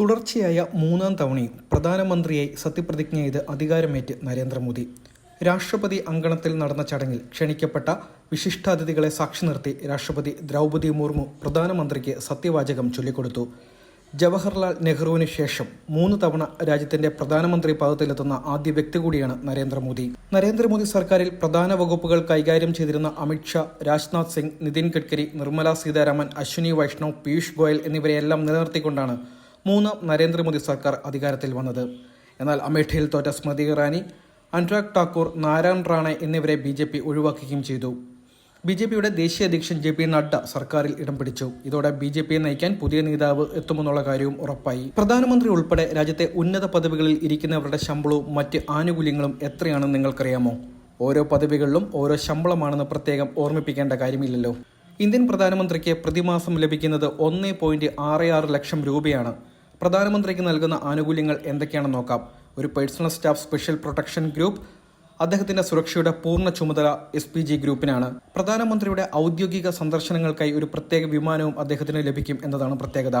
തുടർച്ചയായ മൂന്നാം തവണയും പ്രധാനമന്ത്രിയായി സത്യപ്രതിജ്ഞ ചെയ്ത് അധികാരമേറ്റ് നരേന്ദ്രമോദി. രാഷ്ട്രപതി അങ്കണത്തിൽ നടന്ന ചടങ്ങിൽ ക്ഷണിക്കപ്പെട്ട വിശിഷ്ടാതിഥികളെ സാക്ഷി നിർത്തി രാഷ്ട്രപതി ദ്രൗപതി മുർമു പ്രധാനമന്ത്രിക്ക് സത്യവാചകം ചൊല്ലിക്കൊടുത്തു. ജവഹർലാൽ നെഹ്റുവിന് ശേഷം മൂന്ന് തവണ രാജ്യത്തിന്റെ പ്രധാനമന്ത്രി പദത്തിലെത്തുന്ന ആദ്യ വ്യക്തി കൂടിയാണ് നരേന്ദ്രമോദി. നരേന്ദ്രമോദി സർക്കാരിൽ പ്രധാന വകുപ്പുകൾ കൈകാര്യം ചെയ്തിരുന്ന അമിത്ഷാ രാജ്നാഥ് സിംഗ് നിതിൻ ഗഡ്കരി നിർമ്മല സീതാരാമൻ അശ്വിനി വൈഷ്ണവ് പീയൂഷ് ഗോയൽ എന്നിവരെയെല്ലാം നിലനിർത്തിക്കൊണ്ടാണ് മൂന്നാം നരേന്ദ്രമോദി സർക്കാർ അധികാരത്തിൽ വന്നത്. എന്നാൽ അമേഠിയിൽ തോറ്റ സ്മൃതി ഇറാനി അനുരാഗ് ഠാക്കൂർ നാരായൺ റാണെ എന്നിവരെ ബി ജെ പി ഒഴിവാക്കുകയും ചെയ്തു. ബി ജെ പിയുടെ ദേശീയ അധ്യക്ഷൻ ജെ പി നഡ്ഡ സർക്കാരിൽ ഇടം പിടിച്ചു. ഇതോടെ ബി ജെ പിയെ നയിക്കാൻ പുതിയ നേതാവ് എത്തുമെന്നുള്ള കാര്യവും ഉറപ്പായി. പ്രധാനമന്ത്രി ഉൾപ്പെടെ രാജ്യത്തെ ഉന്നത പദവികളിൽ ഇരിക്കുന്നവരുടെ ശമ്പളവും മറ്റ് ആനുകൂല്യങ്ങളും എത്രയാണെന്ന് നിങ്ങൾക്കറിയാമോ? ഓരോ പദവികളിലും ഓരോ ശമ്പളമാണെന്ന് പ്രത്യേകം ഓർമ്മിപ്പിക്കേണ്ട കാര്യമില്ലല്ലോ. ഇന്ത്യൻ പ്രധാനമന്ത്രിക്ക് പ്രതിമാസം ലഭിക്കുന്നത് ഒന്ന് ലക്ഷം രൂപയാണ്. പ്രധാനമന്ത്രിക്ക് നൽകുന്ന ആനുകൂല്യങ്ങൾ എന്തൊക്കെയാണെന്ന് നോക്കാം. ഒരു personal staff special protection group അദ്ദേഹത്തിന്റെ സുരക്ഷയുടെ പൂർണ ചുമതല എസ് പി ജി ഗ്രൂപ്പിനാണ്. പ്രധാനമന്ത്രിയുടെ ഔദ്യോഗിക സന്ദർശനങ്ങൾക്കായി ഒരു പ്രത്യേക വിമാനവും അദ്ദേഹത്തിന് ലഭിക്കും എന്നതാണ് പ്രത്യേകത.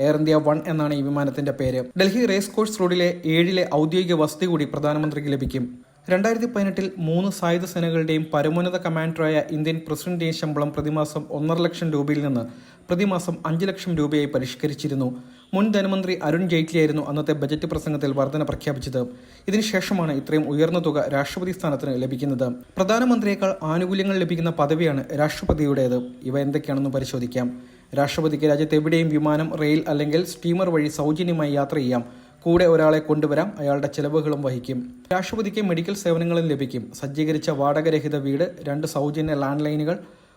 എയർ ഇന്ത്യ വൺ എന്നാണ് ഈ വിമാനത്തിന്റെ പേര്. ഡൽഹി റേസ് കോഴ്സ് റോഡിലെ ഏഴിലെ ഔദ്യോഗിക വസതി കൂടി പ്രധാനമന്ത്രിക്ക് ലഭിക്കും. രണ്ടായിരത്തി പതിനെട്ടിൽ മൂന്ന് സായുധ സേനകളുടെയും പരമോന്നത കമാൻഡറായ ഇന്ത്യൻ പ്രസിഡന്റിന്റെ ശമ്പളം പ്രതിമാസം ഒന്നര ലക്ഷം രൂപയിൽ നിന്ന് പ്രതിമാസം അഞ്ച് ലക്ഷം രൂപയായി പരിഷ്കരിച്ചിരുന്നു. മുൻ ധനമന്ത്രി അരുൺ ജെയ്റ്റ്ലിയായിരുന്നു അന്നത്തെ ബജറ്റ് പ്രസംഗത്തിൽ വർധന പ്രഖ്യാപിച്ചത്. ഇതിനുശേഷമാണ് ഇത്രയും ഉയർന്ന തുക രാഷ്ട്രപതി സ്ഥാനത്തിന് ലഭിക്കുന്നത്. പ്രധാനമന്ത്രിയേക്കാൾ ആനുകൂല്യങ്ങൾ ലഭിക്കുന്ന പദവിയാണ് രാഷ്ട്രപതിയുടേത്. ഇവ എന്തൊക്കെയാണെന്ന് പരിശോധിക്കാം. രാഷ്ട്രപതിക്ക് രാജ്യത്ത് എവിടെയും വിമാനം റെയിൽ അല്ലെങ്കിൽ സ്റ്റീമർ വഴി സൗജന്യമായി യാത്ര ചെയ്യാം. കൂടെ ഒരാളെ കൊണ്ടുവരാം അയാളുടെ ചെലവുകളും വഹിക്കും. രാഷ്ട്രപതിക്ക് മെഡിക്കൽ സേവനങ്ങളും ലഭിക്കും. സജ്ജീകരിച്ച വാടകരഹിത വീട് രണ്ട് സൗജന്യ ലാൻഡ് ലൈനുകൾ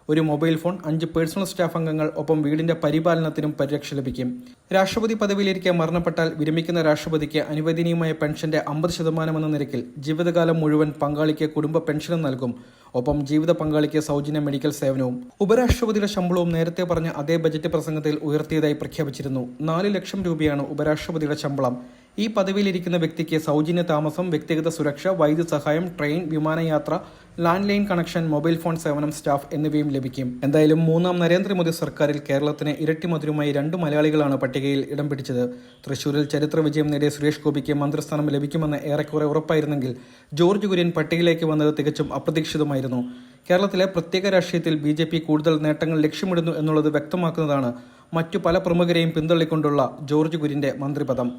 ഒരു മൊബൈൽ ഫോൺ അഞ്ച് പേഴ്സണൽ സ്റ്റാഫ് അംഗങ്ങൾ ഒപ്പം വീടിന്റെ പരിപാലനത്തിനും പരിരക്ഷ ലഭിക്കും. രാഷ്ട്രപതി പദവിയിലിരിക്കെ മരണപ്പെട്ടാൽ വിരമിക്കുന്ന രാഷ്ട്രപതിക്ക് അനുവദനീയമായ പെൻഷന്റെ അമ്പത് ശതമാനം എന്ന നിരക്കിൽ ജീവിതകാലം മുഴുവൻ പങ്കാളിക്ക് കുടുംബ പെൻഷനും നൽകും. ഒപ്പം ജീവിത പങ്കാളിക്ക് സൗജന്യ മെഡിക്കൽ സേവനവും. ഉപരാഷ്ട്രപതിയുടെ ശമ്പളവും നേരത്തെ പറഞ്ഞ അതേ ബജറ്റ് പ്രസംഗത്തിൽ ഉയർത്തിയതായി പ്രഖ്യാപിച്ചിരുന്നു. നാല് ലക്ഷം രൂപയാണ് ഉപരാഷ്ട്രപതിയുടെ ശമ്പളം. ഈ പദവിയിലിരിക്കുന്ന വ്യക്തിക്ക് സൗജന്യ താമസം വ്യക്തിഗത സുരക്ഷ വൈദ്യസഹായം ട്രെയിൻ വിമാനയാത്ര land line connection mobile phone സേവനം സ്റ്റാഫ് എന്നിവയും ലഭിക്കും. എന്തായാലും മൂന്നാം നരേന്ദ്രമോദി സർക്കാരിൽ കേരളത്തിന് ഇരട്ടി മധുരമായി രണ്ട് മലയാളികളാണ് പട്ടികയിൽ ഇടം പിടിച്ചത്. തൃശൂരിൽ ചരിത്ര വിജയം നേടിയ സുരേഷ് ഗോപിക്ക് മന്ത്രിസ്ഥാനം ലഭിക്കുമെന്ന് ഏറെക്കുറെ ഉറപ്പായിരുന്നെങ്കിൽ ജോർജ് കുര്യൻ പട്ടികയിലേക്ക് വന്നത് തികച്ചും അപ്രതീക്ഷിതമായിരുന്നു. കേരളത്തിലെ പ്രത്യേക രാഷ്ട്രീയത്തിൽ ബി ജെ പി കൂടുതൽ നേട്ടങ്ങൾ ലക്ഷ്യമിടുന്നു എന്നുള്ളത് വ്യക്തമാക്കുന്നതാണ് മറ്റു പല പ്രമുഖരെയും പിന്തള്ളിക്കൊണ്ടുള്ള ജോർജ് കുര്യന്റെ മന്ത്രിപദം.